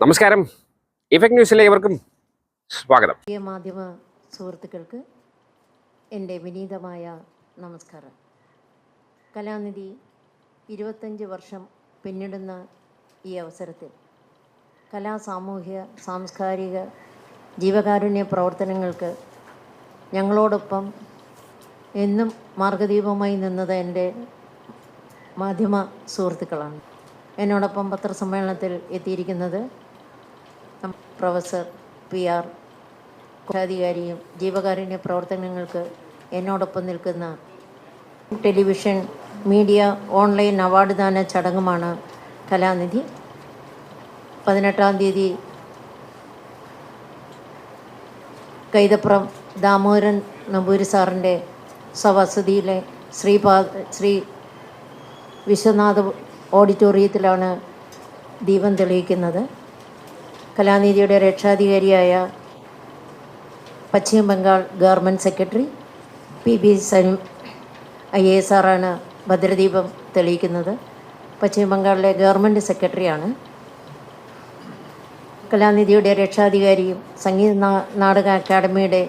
നമസ്കാരം. ഇഫക്ട് ന്യൂസിലെ ഇവർക്കും സ്വാഗതം. മാധ്യമ സുഹൃത്തുക്കൾക്ക് എന്റെ വിനീതമായ നമസ്കാരം. കലാനിധി ഇരുപത്തഞ്ച് വർഷം പിന്നിടുന്ന ഈ അവസരത്തിൽ കലാ സാമൂഹ്യ സാംസ്കാരിക ജീവകാരുണ്യ പ്രവർത്തനങ്ങൾക്ക് ഞങ്ങളോടൊപ്പം എന്നും മാർഗദീപമായി നിന്നത് എന്റെ മാധ്യമ സുഹൃത്തുക്കളാണ്. എന്നോടൊപ്പം പത്രസമ്മേളനത്തിൽ എത്തിയിരിക്കുന്നത് പ്രൊഫസർ പി ആർ കോശാധികാരിയും ജീവകാരുണ്യ പ്രവർത്തനങ്ങൾക്ക് എന്നോടൊപ്പം നിൽക്കുന്ന ടെലിവിഷൻ മീഡിയ ഓൺലൈൻ അവാർഡ് ദാന ചടങ്ങുമാണ് കലാനിധി. പതിനെട്ടാം തീയതി കൈതപ്പുറം ദാമോദരൻ നമ്പൂരി സാറിന്റെ സ്വവസതിയിലെ ശ്രീപാ ശ്രീ വിശ്വനാഥ് ഓഡിറ്റോറിയത്തിലാണ് ദീപം തെളിയിക്കുന്നത്. കലാനിധിയുടെ രക്ഷാധികാരിയായ പശ്ചിമ Bengal government secretary P B സൻ ഐ എസ് ആറാണ് ഭദ്രദീപം തെളിയിക്കുന്നത്. പശ്ചിമ ബംഗാളിലെ ഗവൺമെന്റ് സെക്രട്ടറിയാണ്. കലാനിധിയുടെ രക്ഷാധികാരിയും സംഗീത നാടക അക്കാദമിയുടെ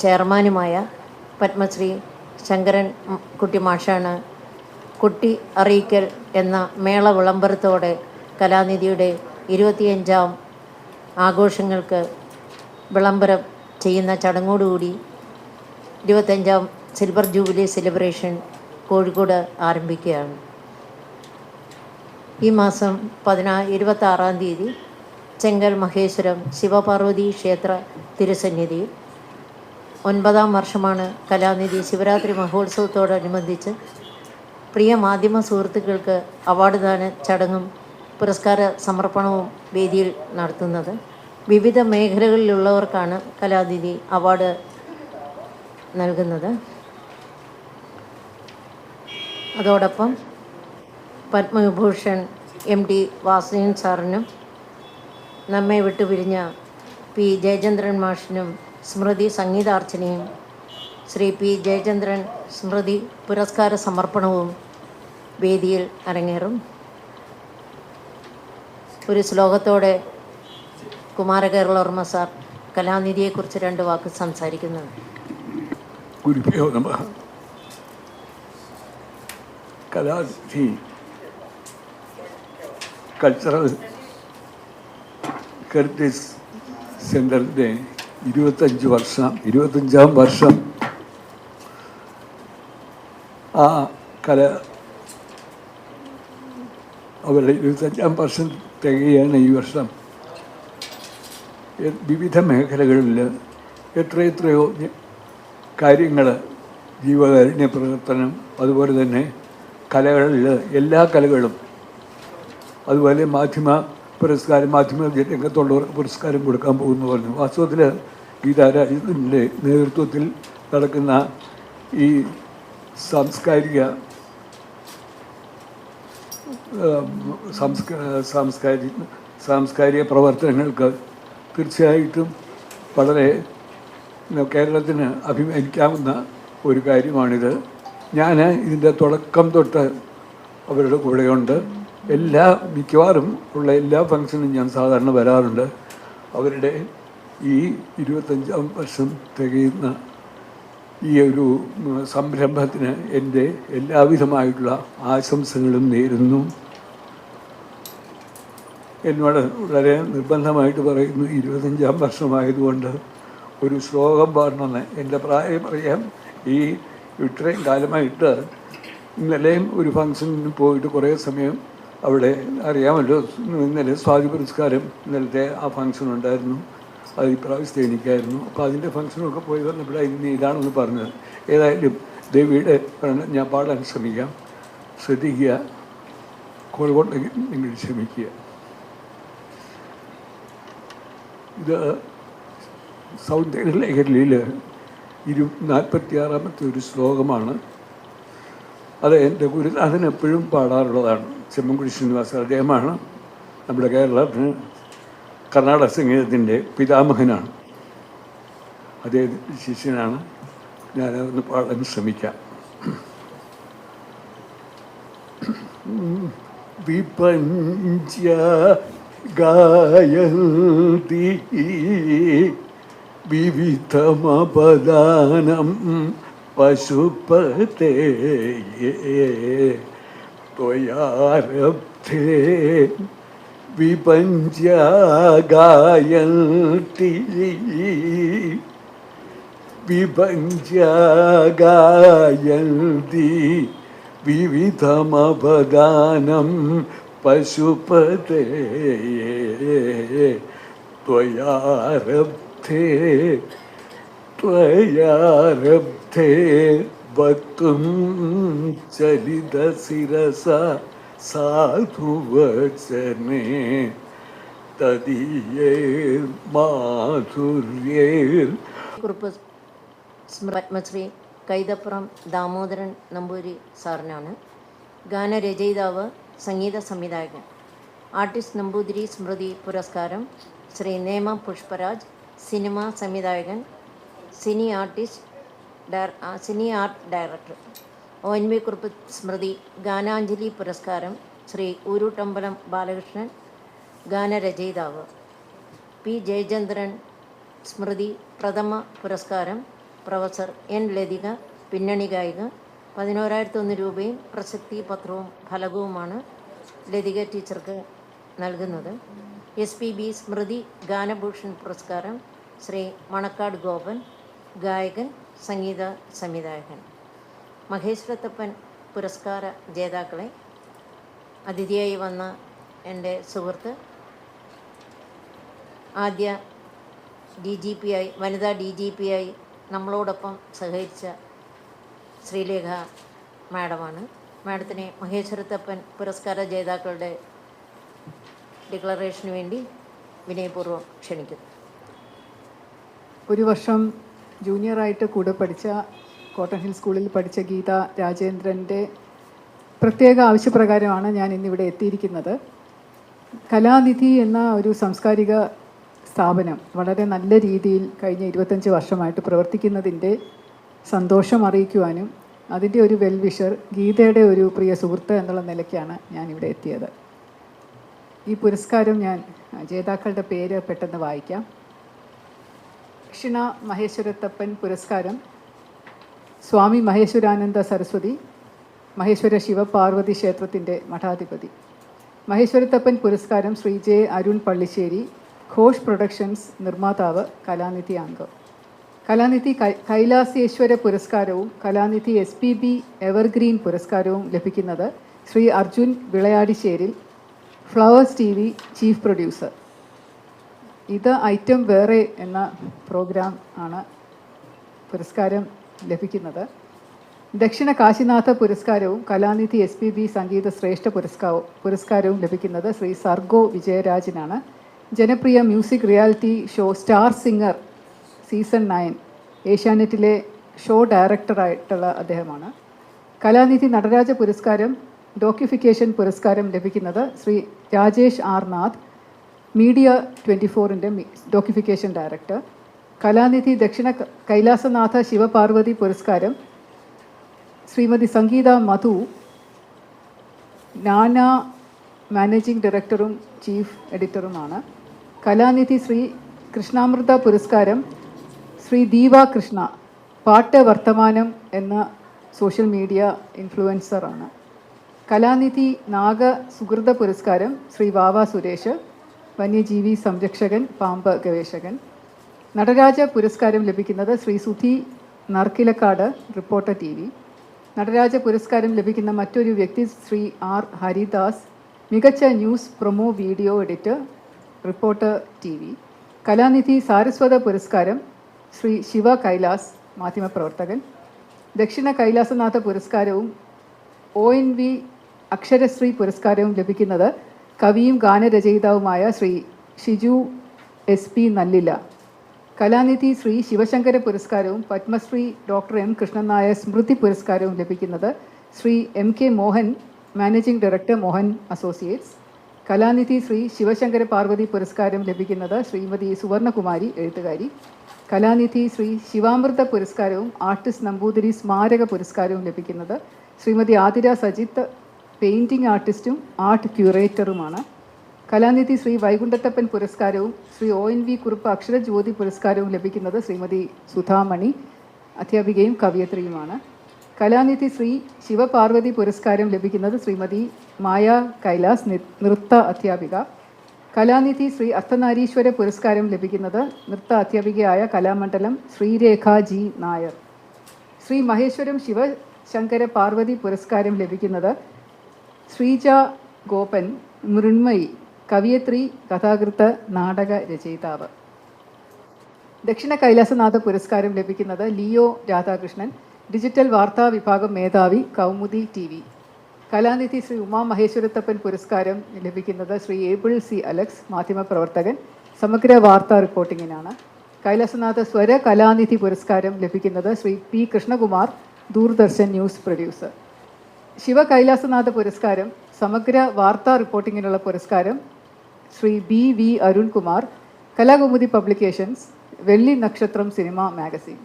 ചെയർമാനുമായ പത്മശ്രീ ശങ്കരൻ കുട്ടി മാഷാണ് കുട്ടി അറിയിക്കൽ എന്ന മേള വിളംബരത്തോടെ കലാനിധിയുടെ ഇരുപത്തിയഞ്ചാം ആഘോഷങ്ങൾക്ക് വിളംബരം ചെയ്യുന്ന ചടങ്ങോടുകൂടി ഇരുപത്തഞ്ചാം സിൽവർ ജൂബിലി സെലിബ്രേഷൻ കോഴിക്കോട് ആരംഭിക്കുകയാണ്. ഈ മാസം പതിനാ ഇരുപത്താറാം തീയതി ചെങ്കൽ മഹേശ്വരം ശിവപാർവതി ക്ഷേത്ര തിരുസന്നിധിയിൽ ഒൻപതാം വർഷമാണ് കലാനിധി ശിവരാത്രി മഹോത്സവത്തോടനുബന്ധിച്ച് പ്രിയ മാധ്യമ സുഹൃത്തുക്കൾക്ക് അവാർഡ് ദാന ചടങ്ങും പുരസ്കാര സമർപ്പണവും വേദിയിൽ നടത്തുന്നത്. വിവിധ മേഖലകളിലുള്ളവർക്കാണ് കലാതിഥി അവാർഡ് നൽകുന്നത്. അതോടൊപ്പം പത്മവിഭൂഷൺ എം ടി വാസുദേവൻ സാറിനും നമ്മെ വിട്ടുപിരിഞ്ഞ പി ജയചന്ദ്രൻ മാഷിനും സ്മൃതി സംഗീതാർച്ചനയും ശ്രീ പി ജയചന്ദ്രൻ സ്മൃതി പുരസ്കാര സമർപ്പണവും വേദിയിൽ അരങ്ങേറും. ഒരു ശ്ലോകത്തോടെ കുമാരകേരളവർമ്മ സാർ കലാനിധിയെക്കുറിച്ച് രണ്ട് വാക്ക് സംസാരിക്കുന്നത്. ഗുരുഭ്യോ കലാനിധി. കൾച്ചറൽ ഹെറിറ്റേജ് സെന്ററിന്റെ ഇരുപത്തഞ്ച് വർഷം ഇരുപത്തഞ്ചാം വർഷം ആ കല അവരുടെ ഇരുപത്തഞ്ചാം വർഷം തികയാണ് ഈ വർഷം. വിവിധ മേഖലകളിൽ എത്രയെത്രയോ കാര്യങ്ങൾ ജീവകാരുണ്യ പ്രവർത്തനം അതുപോലെ തന്നെ കലകളിൽ എല്ലാ കലകളും അതുപോലെ മാധ്യമ പുരസ്കാരം മാധ്യമ രംഗത്തുള്ളവർക്ക് പുരസ്കാരം കൊടുക്കാൻ പോകുന്നു പറഞ്ഞു. വാസ്തവത്തിൽ ഗീതാരാജന്റെ നേതൃത്വത്തിൽ നടക്കുന്ന ഈ സാംസ്കാരിക ഏഹ്, സംസ്ക സാംസ്കാരിക പ്രവർത്തനങ്ങൾക്ക് തീർച്ചയായിട്ടും വളരെ കേരളത്തിന് അഭിമാനിക്കാവുന്ന ഒരു കാര്യമാണിത്. ഞാൻ ഇതിന്റെ തുടക്കം തൊട്ട് അവരുടെ കൂടെയുണ്ട്. എല്ലാ മിക്കവാറും ഉള്ള എല്ലാ ഫങ്ഷനും ഞാൻ സാധാരണ വരാറുണ്ട്. അവരുടെ ഈ ഇരുപത്തഞ്ചാം വർഷം തികയുന്ന ഈ ഒരു സംരംഭത്തിന് എന്റെ എല്ലാവിധമായിട്ടുള്ള ആശംസകളും നേരുന്നു. എന്നോട് വളരെ നിർബന്ധമായിട്ട് പറയുന്നു ഇരുപത്തഞ്ചാം വർഷമായതുകൊണ്ട് ഒരു ശ്ലോകം പാടണമെന്ന്. എന്റെ പ്രായം അറിയാം. ഈ ഇത്രയും കാലമായിട്ട് ഇന്നലെയും ഒരു ഫംഗ്ഷനിൽ പോയിട്ട് കുറേ സമയം അവിടെ അറിയാമല്ലോ ഇന്നലെ സ്വാതി പുരസ്കാരം ഇന്നലത്തെ ആ ഫംഗ്ഷൻ ഉണ്ടായിരുന്നു. അത് ഇപ്രാവശ്യത്തെ എനിക്കായിരുന്നു. അപ്പോൾ അതിന്റെ ഫംഗ്ഷനൊക്കെ പോയി വന്നപ്പോൾ ഇന്ന് ഇതാണെന്ന് പറഞ്ഞത്. ഏതായാലും ദേവിയുടെ ഞാൻ പാടാൻ ശ്രമിക്കാം. ശ്രദ്ധിക്കുക. കോഴിക്കോട്ടെങ്കിൽ നിങ്ങൾ ക്ഷമിക്കുക. ഇത് സൗന്ദര്യലേഖനിൽ ഇരു നാൽപ്പത്തിയാറാമത്തെ ഒരു ശ്ലോകമാണ്. അത് എന്റെ ഗുരുനാഥൻ എപ്പോഴും പാടാറുള്ളതാണ്. ചെമ്മൻകുടി ശ്രീനിവാസ അദ്ദേഹമാണ് നമ്മുടെ കേരളത്തിന് കർണാടക സംഗീതത്തിന്റെ പിതാമഹനാണ്. അദ്ദേഹത്തിന്റെ ശിഷ്യനാണ്. ഞാനതൊന്ന് പാടാൻ ശ്രമിക്കാം. വിപഞ്ച ഗായന്തി. വിവിധമപദാനം പശുപതേ. ത്വയാരബ്ധേ. വിപഞ്ചാഗായന്തി വിഭഞ്ജാഗായന്തി വിവിധമപദാനം പശുപതേ ത്വയാരബ്ധേ त्वयारब्धे वक्तुं चलितशिरसा साधुवचने तदीयैर्माधुर्यैर् കുറിപ്പ് സ്മൃ- പത്മശ്രീ കൈതപ്പുറം ദാമോദരൻ നമ്പൂരി സാറിനാണ് ഗാനരചയിതാവ് സംഗീത സംവിധായകൻ. ആർട്ടിസ്റ്റ് നമ്പൂതിരി സ്മൃതി പുരസ്കാരം ശ്രീ നേമ പുഷ്പരാജ് സിനിമ സംവിധായകൻ cine artist cine art director. O N V Kurup സ്മൃതി ഗാനാഞ്ജലി പുരസ്കാരം ശ്രീ ഊരുട്ടമ്പലം ബാലകൃഷ്ണൻ ഗാനരചയിതാവ്. പി. ജയചന്ദ്രൻ സ്മൃതി പ്രഥമ പുരസ്കാരം പ്രൊഫസർ എൻ ലതിക പിന്നണി ഗായിക പതിനോരായിരത്തി ഒന്ന് രൂപയും പ്രസക്തി പത്രവും ഫലകവുമാണ് ലതിക ടീച്ചർക്ക് നൽകുന്നത്. എസ് പി ബി സ്മൃതി ഗാനഭൂഷൺ പുരസ്കാരം ശ്രീ മണക്കാട് ഗോപൻ ഗായകൻ സംഗീത സംവിധായകൻ. മഹേശ്വരത്തപ്പൻ പുരസ്കാര ജേതാക്കളെ അതിഥിയായി വന്ന എന്റെ സുഹൃത്ത് ആദ്യ ഡി ജി പി ആയി വനിതാ ഡി ജി പി ആയി നമ്മളോടൊപ്പം സഹകരിച്ച ശ്രീലേഖ മാഡമാണ്. മാഡത്തിനെ മഹേശ്വരത്തപ്പൻ പുരസ്കാര ജേതാക്കളുടെ ഡിക്ലറേഷന് വേണ്ടി വിനയപൂർവം ക്ഷണിക്കുന്നു. ഒരു വർഷം ജൂനിയറായിട്ട് കൂടെ പഠിച്ച കോട്ടൺ ഹിൽ സ്കൂളിൽ പഠിച്ച ഗീത രാജേന്ദ്രന്റെ പ്രത്യേക ആവശ്യപ്രകാരമാണ് ഞാൻ ഇന്നിവിടെ എത്തിയിരിക്കുന്നത്. കലാനിധി എന്ന ഒരു സാംസ്കാരിക സ്ഥാപനം വളരെ നല്ല രീതിയിൽ കഴിഞ്ഞ ഇരുപത്തഞ്ച് വർഷമായിട്ട് പ്രവർത്തിക്കുന്നതിന്റെ സന്തോഷം അറിയിക്കുവാനും അതിന്റെ ഒരു വെൽവിഷർ ഗീതയുടെ ഒരു പ്രിയ സുഹൃത്ത് എന്നുള്ള നിലയ്ക്കാണ് ഞാൻ ഇവിടെ എത്തിയത്. ഈ പുരസ്കാരം ഞാൻ ജേതാക്കളുടെ പേര് പെട്ടെന്ന് വായിക്കാം. ദക്ഷിണ മഹേശ്വരത്തപ്പൻ പുരസ്കാരം സ്വാമി മഹേശ്വരാനന്ദ സരസ്വതി മഹേശ്വര ശിവപാർവതി ക്ഷേത്രത്തിന്റെ മഠാധിപതി. മഹേശ്വരത്തപ്പൻ പുരസ്കാരം ശ്രീ ജെ അരുൺ പള്ളിശ്ശേരി ഘോഷ് പ്രൊഡക്ഷൻസ് നിർമ്മാതാവ് കലാനിധി അംഗം. കലാനിധി കൈലാസേശ്വര പുരസ്കാരവും Kalanidhi S P B evergreen പുരസ്കാരവും ലഭിക്കുന്നത് Shri Arjun Vilayadisseril flowers T V chief producer ഇത് ഐറ്റം വേറെ എന്ന പ്രോഗ്രാം ആണ് പുരസ്കാരം ലഭിക്കുന്നത്. ദക്ഷിണ കാശിനാഥ പുരസ്കാരവും കലാനിധി എസ് പി ബി സംഗീത ശ്രേഷ്ഠ പുരസ്കാരവും പുരസ്കാരവും ലഭിക്കുന്നത് ശ്രീ സർഗോ വിജയരാജനാണ്. ജനപ്രിയ music reality show star singer season nine ഏഷ്യാനെറ്റിലെ ഷോ ഡയറക്ടറായിട്ടുള്ള അദ്ദേഹമാണ്. കലാനിധി നടരാജ പുരസ്കാരം ഡോക്യുഫിക്കേഷൻ പുരസ്കാരം ലഭിക്കുന്നത് Shri Rajesh R Nath media twenty ഫോറിന്റെ ഡോക്യുഫിക്കേഷൻ ഡയറക്ടർ. കലാനിധി ദക്ഷിണ കൈലാസനാഥ ശിവപാർവതി പുരസ്കാരം ശ്രീമതി സംഗീത മധു നാന മാനേജിംഗ് ഡയറക്ടറും ചീഫ് എഡിറ്ററുമാണ്. കലാനിധി ശ്രീ കൃഷ്ണാമൃത പുരസ്കാരം ശ്രീ ദീപ കൃഷ്ണ പാട്ട് വർത്തമാനം എന്ന സോഷ്യൽ മീഡിയ ഇൻഫ്ലുവൻസറാണ് കലാനിധി നാഗ സുഹൃത പുരസ്കാരം ശ്രീ വാവ സുരേഷ് വന്യജീവി സംരക്ഷകൻ പാമ്പ് ഗവേഷകൻ. നടരാജ പുരസ്കാരം ലഭിക്കുന്നത് Shri Sudhi Narkilakkad reporter T V. Nataraja പുരസ്കാരം ലഭിക്കുന്ന മറ്റൊരു വ്യക്തി ശ്രീ ആർ ഹരിദാസ് മികച്ച news promo video editor reporter TV V. Kalanidhi സാരസ്വത പുരസ്കാരം ശ്രീ ശിവ കൈലാസ് മാധ്യമപ്രവർത്തകൻ ദക്ഷിണ കൈലാസനാഥ പുരസ്കാരവും ഒ എൻ വി അക്ഷരശ്രീ പുരസ്കാരവും ലഭിക്കുന്നത് കവിയും ഗാനരചയിതാവുമായ ശ്രീ ഷിജു എസ് പി നല്ലില. കലാനിധി ശ്രീ ശിവശങ്കര പുരസ്കാരവും പത്മശ്രീ ഡോക്ടർ എം കൃഷ്ണൻ നായർ സ്മൃതി പുരസ്കാരവും ലഭിക്കുന്നത് Shri M K Mohan managing director Mohan associates. Kalanidhi Shri Shivashankara Parvathi പുരസ്കാരം ലഭിക്കുന്നത് ശ്രീമതി സുവർണകുമാരി എഴുത്തുകാരി. കലാനിധി ശ്രീ ശിവാമൃത പുരസ്കാരവും ആർട്ടിസ്റ്റ് നമ്പൂതിരി സ്മാരക പുരസ്കാരവും ലഭിക്കുന്നത് ശ്രീമതി ആതിര സജിത്ത് പെയിന്റിംഗ് ആർട്ടിസ്റ്റും ആർട്ട് ക്യൂറേറ്ററുമാണ്. കലാനിധി ശ്രീ വൈകുണ്ഠത്തപ്പൻ പുരസ്കാരവും Shri O N V Kurup അക്ഷരജ്യോതി പുരസ്കാരവും ലഭിക്കുന്നത് ശ്രീമതി സുധാമണി അധ്യാപികയും കവയത്രിയുമാണ്. കലാനിധി ശ്രീ ശിവപാർവതി പുരസ്കാരം ലഭിക്കുന്നത് ശ്രീമതി മായ കൈലാസ് നൃത്ത അധ്യാപിക. കലാനിധി ശ്രീ അർത്ഥനാരീശ്വര പുരസ്കാരം ലഭിക്കുന്നത് നൃത്ത അധ്യാപികയായ കലാമണ്ഡലം ശ്രീരേഖ ജി നായർ. ശ്രീ മഹേശ്വരം ശിവശങ്കര പാർവതി പുരസ്കാരം ലഭിക്കുന്നത് ശ്രീജ ഗോപൻ മൃണ്മയി കവിയത്രി കഥാകൃത്ത് നാടക രചയിതാവ്. ദക്ഷിണ കൈലാസനാഥ പുരസ്കാരം ലഭിക്കുന്നത് ലിയോ രാധാകൃഷ്ണൻ ഡിജിറ്റൽ വാർത്താ വിഭാഗം മേധാവി കൗമുദി ടി കലാനിധി ശ്രീ ഉമാ മഹേശ്വരത്തപ്പൻ പുരസ്കാരം ലഭിക്കുന്നത് ശ്രീ ഏബിൾ സി അലക്സ് മാധ്യമപ്രവർത്തകൻ. സമഗ്ര വാർത്താ റിപ്പോർട്ടിങ്ങിനാണ്. കൈലാസനാഥ സ്വര കലാനിധി പുരസ്കാരം ലഭിക്കുന്നത് Shri P Krishnakumar Doordarshan news producer. Shiva Kailasanatha പുരസ്കാരം സമഗ്ര വാർത്താ റിപ്പോർട്ടിങ്ങിനുള്ള പുരസ്കാരം Shri B V Arunkumar Kalakaumudi publications വെള്ളി നക്ഷത്രം സിനിമ മാഗസിൻ.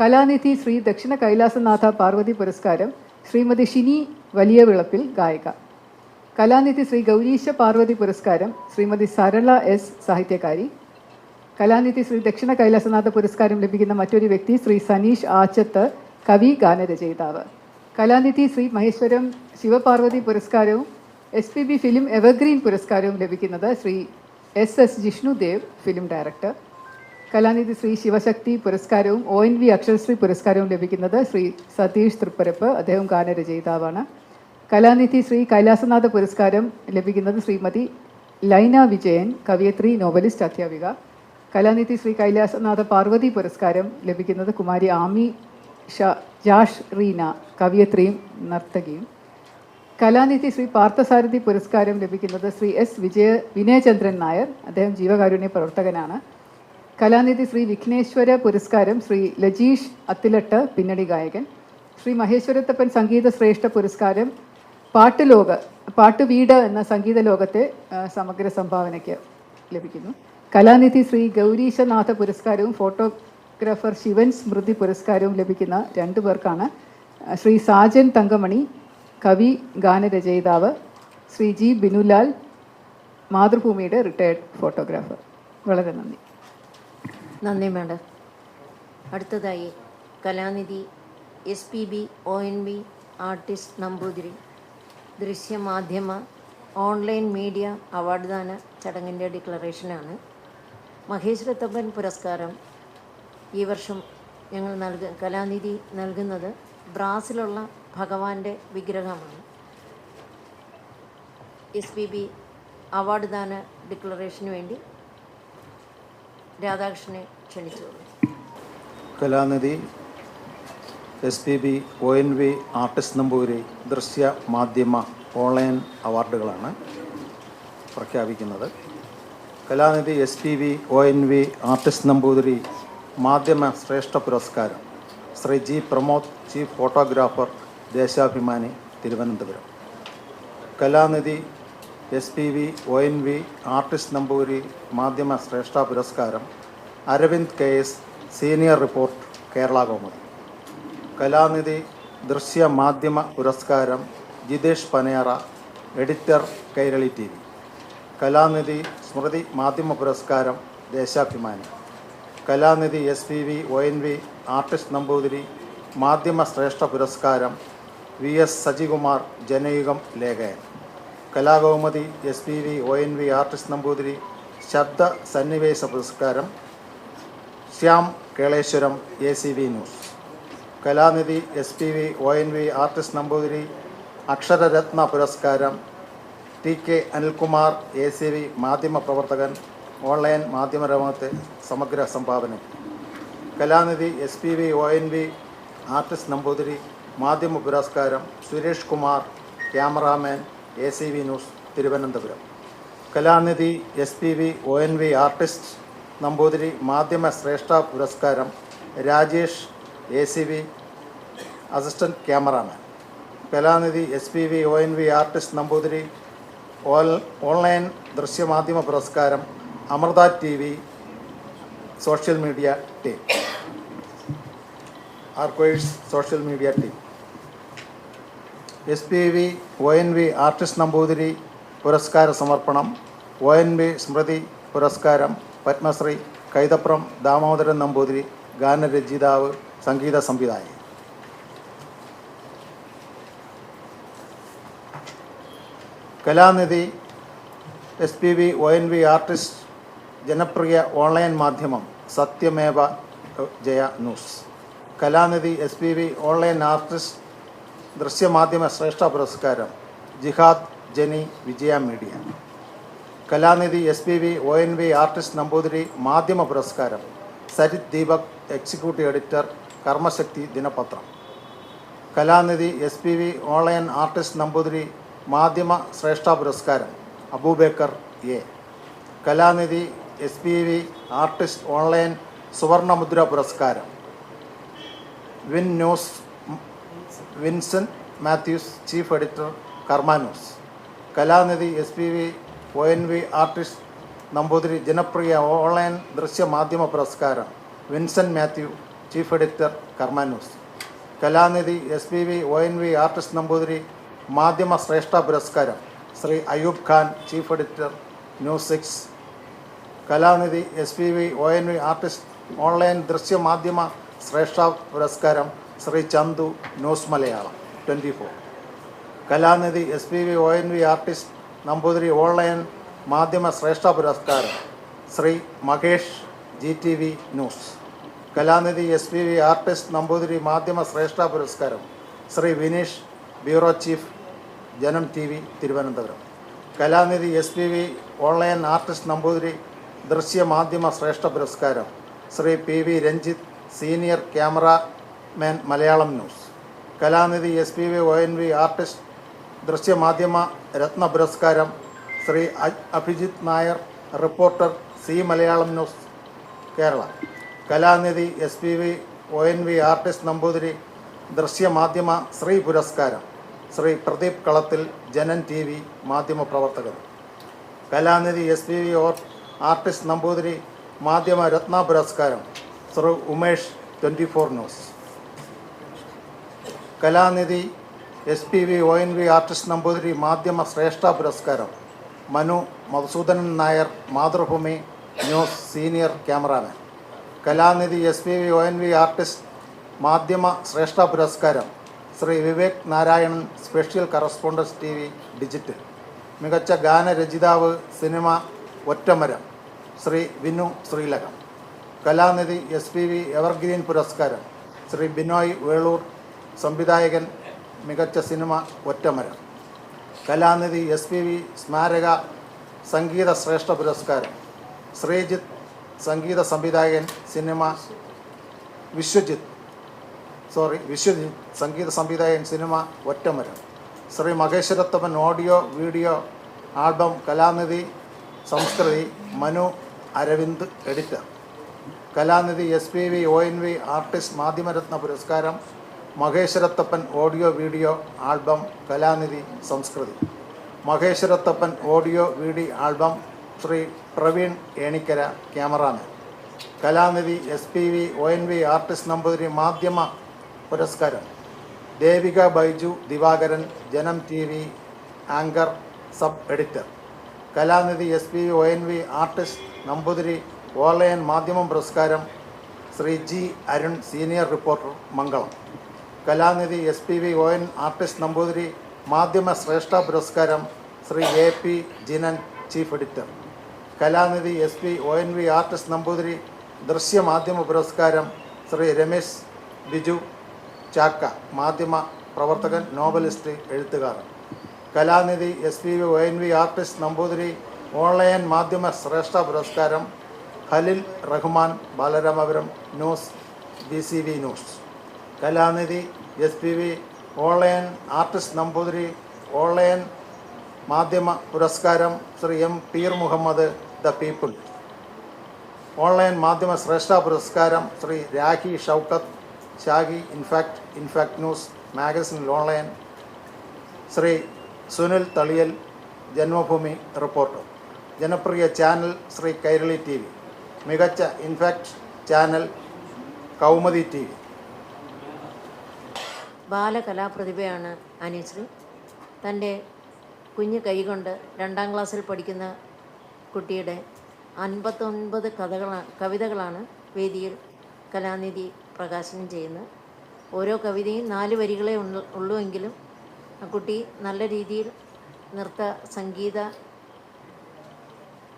കലാനിധി ശ്രീ ദക്ഷിണ കൈലാസനാഥ പാർവതി പുരസ്കാരം ശ്രീമതി ഷിനി വലിയ വിളപ്പിൽ ഗായിക. കലാനിധി ശ്രീ ഗൗരീശ പാർവതി പുരസ്കാരം ശ്രീമതി സരള എസ് സാഹിത്യകാരി. കലാനിധി ശ്രീ ദക്ഷിണ കൈലാസനാഥ പുരസ്കാരം ലഭിക്കുന്ന മറ്റൊരു വ്യക്തി ശ്രീ സനീഷ് ആച്ചത്ത് കവി ഗാനരചയിതാവ്. കലാനിധി ശ്രീ മഹേശ്വരം ശിവപാർവതി പുരസ്കാരവും S P B film evergreen പുരസ്കാരവും ലഭിക്കുന്നത് Shri S S Jishnudev film director. Kalanidhi Shri Shivashakti പുരസ്കാരവും ഒ എൻ വി അക്ഷരശ്രീ പുരസ്കാരവും ലഭിക്കുന്നത് ശ്രീ സതീഷ് തൃപ്പരപ്പ് അദ്ദേഹം ഗാനരചയിതാവാണ്. കലാനിധി ശ്രീ കൈലാസനാഥ പുരസ്കാരം ലഭിക്കുന്നത് ശ്രീമതി ലൈന വിജയൻ കവിയത്രി നോവലിസ്റ്റ് അധ്യാപിക. കലാനിധി ശ്രീ കൈലാസനാഥ പാർവതി പുരസ്കാരം ലഭിക്കുന്നത് കുമാരി ആമി ഷാ ജാഷ് റീന കവിയത്രിയും നർത്തകിയും. കലാനിധി ശ്രീ പാർത്ഥസാരഥി പുരസ്കാരം ലഭിക്കുന്നത് ശ്രീ എസ് വിജയ വിനയചന്ദ്രൻ നായർ അദ്ദേഹം ജീവകാരുണ്യ പ്രവർത്തകനാണ്. കലാനിധി ശ്രീ വിഘ്നേശ്വര പുരസ്കാരം ശ്രീ ലജീഷ് അത്തിലട്ട് പിന്നണി ഗായകൻ. ശ്രീ മഹേശ്വരത്തപ്പൻ സംഗീത ശ്രേഷ്ഠ പുരസ്കാരം പാട്ടുലോക പാട്ടുവീട് എന്ന സംഗീത ലോകത്തെ സമഗ്ര സംഭാവനയ്ക്ക് ലഭിക്കുന്നു. കലാനിധി ശ്രീ ഗൗരീശനാഥ പുരസ്കാരവും ഫോട്ടോഗ്രാഫർ ശിവൻ സ്മൃതി പുരസ്കാരവും ലഭിക്കുന്ന രണ്ടു പേർക്കാണ് ശ്രീ സാജൻ തങ്കമണി കവി ഗാനരചയിതാവ് ശ്രീ ജി ബിനുലാൽ മാതൃഭൂമിയുടെ റിട്ടയർഡ് ഫോട്ടോഗ്രാഫർ. വളരെ നന്ദി. നന്ദി മാഡം. അടുത്തതായി Kalanidhi S P B O N B artist Namboothiri. ദൃശ്യമാധ്യമ online media award ദാന ചടങ്ങിന്റെ ഡിക്ലറേഷനാണ് മഹേശ്വരത്തപ്പൻ പുരസ്കാരം ഈ വർഷം ഞങ്ങൾ നൽക കലാനിധി നൽകുന്നത് ബ്രാസിലുള്ള ഭഗവാന്റെ വിഗ്രഹമാണ്. എസ് പി ബി അവാർഡ് ദാന ഡിക്ലറേഷന് വേണ്ടി രാധാകൃഷ്ണനെ ക്ഷണിച്ചു. Kalanidhi S P B O N V artist Namboori ദൃശ്യ മാധ്യമ ഓൺലൈൻ അവാർഡുകളാണ് പ്രഖ്യാപിക്കുന്നത്. Kalanidhi S P B O N V artist Namboothiri മാധ്യമ ശ്രേഷ്ഠ പുരസ്കാരം Shri G Pramod chief photographer Deshabhimani Thiruvananthapuram. Kalanidhi S P V O N V artist Namboori മാധ്യമ ശ്രേഷ്ഠ പുരസ്കാരം Aravind K S senior report Kerala Kaumudi. Kalanidhi ദൃശ്യ മാധ്യമ പുരസ്കാരം Jitesh Panera editor Kairali T V. Kalanidhi സ്മൃതി മാധ്യമ പുരസ്കാരം Deshabhimani. Kalanidhi S P V O N V artist Namboothiri മാധ്യമ ശ്രേഷ്ഠ പുരസ്കാരം V S Sajikumar Janayugam ലേഖയൻ Kalakaumudi S P V O N V artist Namboothiri ശബ്ദ സന്നിവേശ പുരസ്കാരം Shyam Keleshwaram A C V news. Kalanidhi S P V O N V artist Namboothiri അക്ഷരരത്ന പുരസ്കാരം T K Anilkumar A C V മാധ്യമ പ്രവർത്തകൻ online മാധ്യമരംഗത്തെ സമഗ്ര സംഭാവന. Kalanidhi S P V O N V artist Namboothiri മാധ്യമ പുരസ്കാരം Suresh Kumar cameraman A C V news Thiruvananthapuram. Kalanidhi S P V O N V artist Namboothiri മാധ്യമ ശ്രേഷ്ഠ പുരസ്കാരം Rajesh A C V assistant cameraman Kalanidhi S P V O N V artist Namboothiri online ദൃശ്യമാധ്യമ പുരസ്കാരം Amrita T V social media team ആർക്കോയിഡ്സ് social media team S P V O N V artist Namboothiri പുരസ്കാര സമർപ്പണം O N V സ്മൃതി പുരസ്കാരം പത്മശ്രീ കൈതപ്രം ദാമോദരൻ നമ്പൂതിരി ഗാനരചയിതാവ് സംഗീത സംവിധായകൻ. Kalanidhi S P V O N V artist ജനപ്രിയ online മാധ്യമം Satyameva Jaya news. Kalanidhi S P V online artist ദൃശ്യമാധ്യമ ശ്രേഷ്ഠ പുരസ്കാരം Jihad Jani Vijaya media. Kalanidhi S P V O N V artist Namboothiri മാധ്യമ പുരസ്കാരം Sarith Deepak executive editor Karmashakti ദിനപത്രം. Kalanidhi S P V online artist Namboothiri മാധ്യമ ശ്രേഷ്ഠ പുരസ്കാരം Abubacker A. Kalanidhi S P V artist online സുവർണമുദ്ര പുരസ്കാരം. Win News Vincent Mathews chief editor Karma news. Kalanidhi S P V O N V artist Namboothiri ജനപ്രിയ online ദൃശ്യമാധ്യമ പുരസ്കാരം Vincent Mathew chief editor Karma news. Kalanidhi S P V O N V artist Namboothiri മാധ്യമ ശ്രേഷ്ഠ പുരസ്കാരം. Shri Ayub Khan chief editor news six. Kalanidhi S P V O N V artist online ദൃശ്യമാധ്യമ ശ്രേഷ്ഠ പുരസ്കാരം. Shri Chandu news Malayalam. Twenty four. Kalanidhi S P V O N V artist Namboothiri online മാധ്യമ ശ്രേഷ്ഠ പുരസ്കാരം. Shri Mahesh G T V news. Kalanidhi S P V artist Namboothiri മാധ്യമ ശ്രേഷ്ഠ പുരസ്കാരം Shri Vineesh bureau chief Janam T V Thiruvananthapuram. Kalanidhi S P V online artist Namboothiri ദൃശ്യ മാധ്യമ ശ്രേഷ്ഠ പുരസ്കാരം Shri P V Ranjith senior cameraman Malayalam news. Kalanidhi S P V O N V artist ദൃശ്യമാധ്യമ രത്ന പുരസ്കാരം Shri Abhijith Abhijith Nair reporter C Malayalam news Kerala. Kalanidhi S P V O N V artist Namboothiri ദൃശ്യമാധ്യമ Shri പുരസ്കാരം Shri Pradeep Kalathil Janam T V മാധ്യമ പ്രവർത്തകർ. Kalanidhi S P V or artist Namboothiri മാധ്യമ രത്ന പുരസ്കാരം Shri Umesh twenty four news. Kalanidhi S P V O N V artist Namboothiri മാധ്യമ ശ്രേഷ്ഠ പുരസ്കാരം Manu Madhusudanan Nair Mathrubhumi news senior cameraman. Kalanidhi S P V O N V artist മാധ്യമ ശ്രേഷ്ഠ പുരസ്കാരം Shri Vivek Narayanan special correspondence TV V ഡിജിറ്റൽ. മികച്ച ഗാനരചിതാവ് cinema Ottamaram Shri Vinu Sreelakam. Kalanidhi S P V evergreen പുരസ്കാരം ശ്രീ ബിനോയ് വേളൂർ സംവിധായകൻ മികച്ച cinema Ottamaram. Kalanidhi S P V സ്മാരക സംഗീത ശ്രേഷ്ഠ പുരസ്കാരം ശ്രീജിത്ത് സംഗീത സംവിധായകൻ സിനിമ വിശ്വജിത്ത്. സോറി വിശ്വജിത്ത് സംഗീത സംവിധായകൻ cinema Ottamaram. Shri Maheswarathaman audio video album Kalanidhi Samskriti Manu Aravind editor. Kalanidhi S P V O N V artist മാധ്യമരത്ന പുരസ്കാരം Maheswarathappan audio video album Kalanidhi Samskriti. Maheswarathappan audio video album Shri Praveen Enikkara cameraman. Kalanidhi S P V O N V artist Namboothiri മാധ്യമ പുരസ്കാരം. Devika Baiju Divakaran Janam T V anchor sub editor. Kalanidhi S P O N V artist Namboothiri online മാധ്യമം പുരസ്കാരം Shri G Arun senior reporter Mangalam. Kalanidhi S P V O N artist Namboothiri മാധ്യമ ശ്രേഷ്ഠ പുരസ്കാരം Shri A P Jinan chief editor. Kalanidhi S P O N V artist Namboothiri ദൃശ്യമാധ്യമ പുരസ്കാരം ശ്രീ രമേശ് ബിജു ചാക്ക മാധ്യമ പ്രവർത്തകൻ novelist എഴുത്തുകാരൻ. Kalanidhi S P O N V artist Namboothiri online മാധ്യമ ശ്രേഷ്ഠ പുരസ്കാരം Khalil Rahman Balaramapuram news B C V news. Kalanidhi S P V online artist Namboothiri online മാധ്യമ പുരസ്കാരം Shri M Peer Muhammad the people. Online മാധ്യമ ശ്രേഷ്ഠ പുരസ്കാരം Shri Rakhi Shoukath Shagi in fact in fact news magazine online. Shri Sunil Thaliyal Janmabhumi report. ജനപ്രിയ channel Shri Kairali T V. മികച്ച in fact channel Kaumudi T V. ബാലകലാപ്രതിഭയാണ് Aneeshree തന്റെ കുഞ്ഞു കൈകൊണ്ട് രണ്ടാം ക്ലാസ്സിൽ പഠിക്കുന്ന കുട്ടിയുടെ അൻപത്തൊൻപത് കഥകളാണ് കവിതകളാണ് വേദിയിൽ കലാനിധി പ്രകാശനം ചെയ്യുന്നത്. ഓരോ കവിതയും നാല് വരികളെ ഉള്ളൂ എങ്കിലും കുട്ടി നല്ല രീതിയിൽ നൃത്ത സംഗീത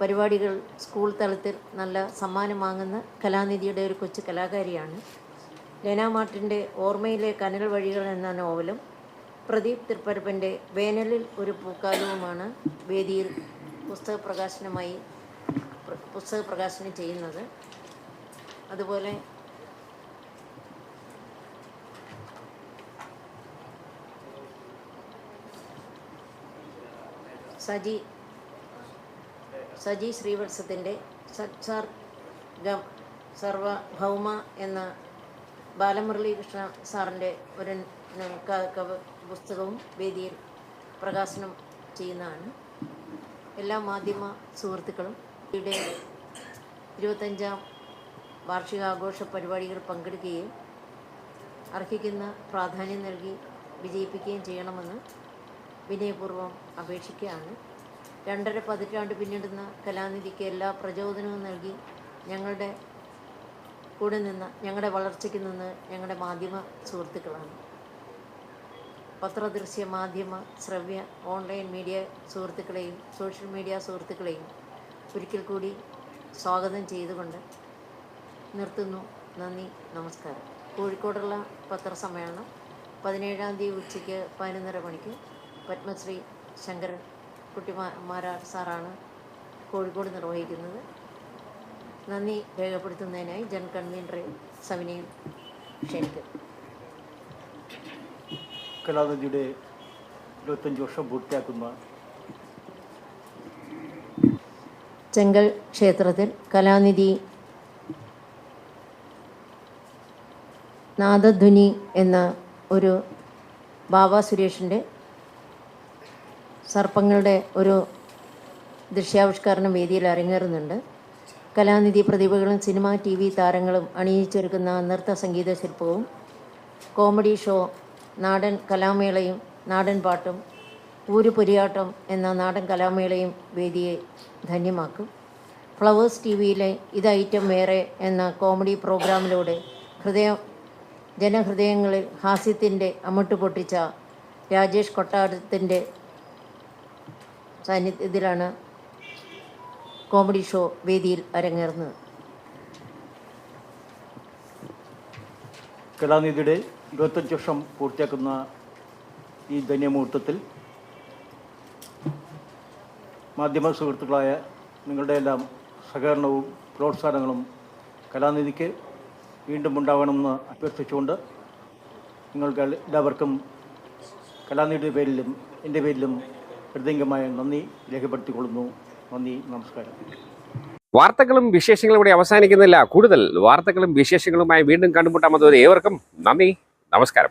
പരിപാടികൾ സ്കൂൾ തലത്തിൽ നല്ല സമ്മാനം വാങ്ങുന്ന കലാനിധിയുടെ ഒരു കൊച്ചു കലാകാരിയാണ്. ലെന മാർട്ടിന്റെ ഓർമ്മയിലെ കനൽ വഴികൾ എന്ന നോവലും പ്രദീപ് തൃപ്പരപ്പന്റെ വേനലിൽ ഒരു പൂക്കാലവുമാണ് വേദിയിൽ പുസ്തക പ്രകാശനമായി പുസ്തക പ്രകാശനം ചെയ്യുന്നത്. അതുപോലെ സജി സജി ശ്രീവത്സത്തിന്റെ സത്സാർ സർവഭൗമ എന്ന ബാലമുരളീകൃഷ്ണ സാറിന്റെ ഒരു പുസ്തകവും വേദിയിൽ പ്രകാശനം ചെയ്യുന്നതാണ്. എല്ലാ മാധ്യമ സുഹൃത്തുക്കളും ഇവിടെ ഇരുപത്തഞ്ചാം വാർഷികാഘോഷ പരിപാടികൾ പങ്കെടുക്കുകയും അർഹിക്കുന്ന പ്രാധാന്യം നൽകി വിജയിപ്പിക്കുകയും ചെയ്യണമെന്ന് വിനയപൂർവം അപേക്ഷിക്കുകയാണ്. രണ്ടര പതിറ്റാണ്ട് പിന്നിടുന്ന കലാനിധിക്ക് എല്ലാ പ്രചോദനവും നൽകി ഞങ്ങളുടെ കൂടെ നിന്ന് ഞങ്ങളുടെ വളർച്ചയ്ക്ക് നിന്ന് ഞങ്ങളുടെ മാധ്യമ സുഹൃത്തുക്കളാണ്. പത്രദൃശ്യ മാധ്യമ ശ്രവ്യ ഓൺലൈൻ മീഡിയ സുഹൃത്തുക്കളെയും സോഷ്യൽ മീഡിയ സുഹൃത്തുക്കളെയും ഒരിക്കൽ കൂടി സ്വാഗതം ചെയ്തുകൊണ്ട് നിർത്തുന്നു. നന്ദി. നമസ്കാരം. കോഴിക്കോടുള്ള പത്രസമ്മേളനം പതിനേഴാം തീയതി ഉച്ചയ്ക്ക് പതിനൊന്നര മണിക്ക് പത്മശ്രീ ശങ്കരൻ കുട്ടിമാരാർ സാറാണ് കോഴിക്കോട് നിർവഹിക്കുന്നത്. നന്ദി രേഖപ്പെടുത്തുന്നതിനായി ജൻ കൺവീനറെ സവിനയം ക്ഷണിക്കുന്നു. കലാനിധിയുടെ ഇരുപത്തഞ്ച് വർഷം പൂർത്തിയാക്കുന്ന ചെങ്കൽ ക്ഷേത്രത്തിൽ കലാനിധി നാദധ്വനി എന്ന ഒരു ബാബ സുരേഷിന്റെ സർപ്പങ്ങളുടെ ഒരു ദൃശ്യാവിഷ്കരണം വേദിയിൽ അരങ്ങേറുന്നുണ്ട്. കലാനിധി പ്രതിഭകളും സിനിമ ടി വി താരങ്ങളും അണിയിച്ചൊരുക്കുന്ന നൃത്ത സംഗീത ശില്പവും കോമഡി ഷോ നാടൻ കലാമേളയും നാടൻ പാട്ടും ഊരുപൊരിയാട്ടം എന്ന നാടൻ കലാമേളയും വേദിയെ ധന്യമാക്കും. ഫ്ലവേഴ്സ് ടി വിയിലെ ഇത് ഐറ്റം വേറെ എന്ന കോമഡി പ്രോഗ്രാമിലൂടെ ഹൃദയം ജനഹൃദയങ്ങളിൽ ഹാസ്യത്തിന്റെ അമ്മട്ട് പൊട്ടിച്ച രാജേഷ് കൊട്ടാരത്തിന്റെ സാന്നിധ്യത്തിലാണ് കോമഡി ഷോ വേദിയിൽ അരങ്ങേറുന്നത്. കലാനിധിയുടെ ഇരുപത്തഞ്ച് വർഷം പൂർത്തിയാക്കുന്ന ഈ ധന്യമുഹൂർത്തത്തിൽ മാധ്യമ സുഹൃത്തുക്കളായ നിങ്ങളുടെ എല്ലാം സഹകരണവും പ്രോത്സാഹനങ്ങളും കലാനിധിക്ക് വീണ്ടും ഉണ്ടാകണമെന്ന് അഭ്യർത്ഥിച്ചുകൊണ്ട് നിങ്ങൾക്ക് എല്ലാവർക്കും കലാനിധിയുടെ പേരിലും എന്റെ പേരിലും ഹൃദയംഗമായ നന്ദി രേഖപ്പെടുത്തിക്കൊള്ളുന്നു. നന്ദി നമസ്കാരം. വാർത്തകളും വിശേഷങ്ങളും ഇവിടെ അവസാനിക്കുന്നില്ല. കൂടുതൽ വാർത്തകളും വിശേഷങ്ങളുമായി വീണ്ടും കണ്ടുമുട്ടാമത് ഏവർക്കും നന്ദി. നമസ്കാരം.